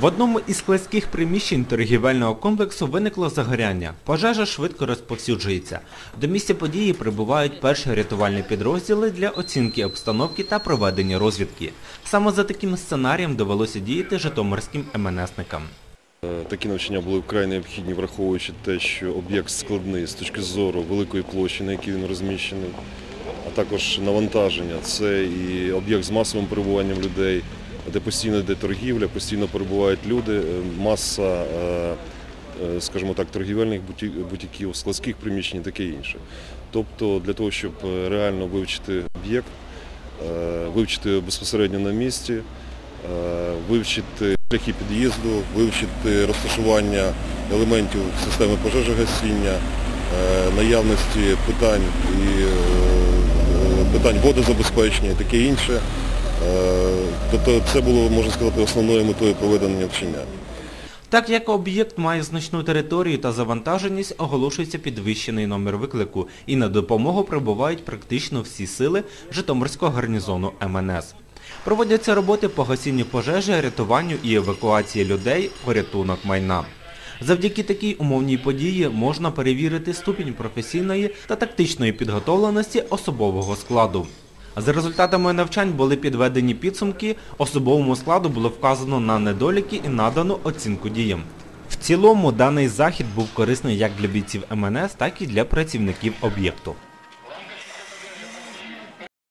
В одному із складських приміщень торгівельного комплексу виникло загоряння. Пожежа швидко розповсюджується. До місця події прибувають перші рятувальні підрозділи для оцінки обстановки та проведення розвідки. Саме за таким сценарієм довелося діяти житомирським МНСникам. Е, Такі навчання були вкрай необхідні, враховуючи те, що об'єкт складний з точки зору великої площі, на якій він розміщений, а також навантаження. Це і об'єкт з масовим перебуванням людей, де постійно йде торгівля, постійно перебувають люди, е, маса, е, е, скажімо так, торгівельних бутіків, складських приміщень і таке інше. Тобто для того, щоб реально вивчити об'єкт, вивчити безпосередньо на місці, вивчити шляхи під'їзду, вивчити розташування елементів системи пожежогасіння, наявності питань і питань водозабезпечення і таке інше. Е, Тобто це було, можна сказати, основною метою проведення навчання. Так як об'єкт має значну територію та завантаженість, оголошується підвищений номер виклику і на допомогу прибувають практично всі сили Житомирського гарнізону МНС. Проводяться роботи по гасінню пожежі, рятуванню і евакуації людей, порятунок майна. Завдяки такій умовній події можна перевірити ступінь професійної та тактичної підготовленості особового складу. За результатами навчань були підведені підсумки, особовому складу було вказано на недоліки і надано оцінку діям. В цілому даний захід був корисний як для бійців МНС, так і для працівників об'єкту.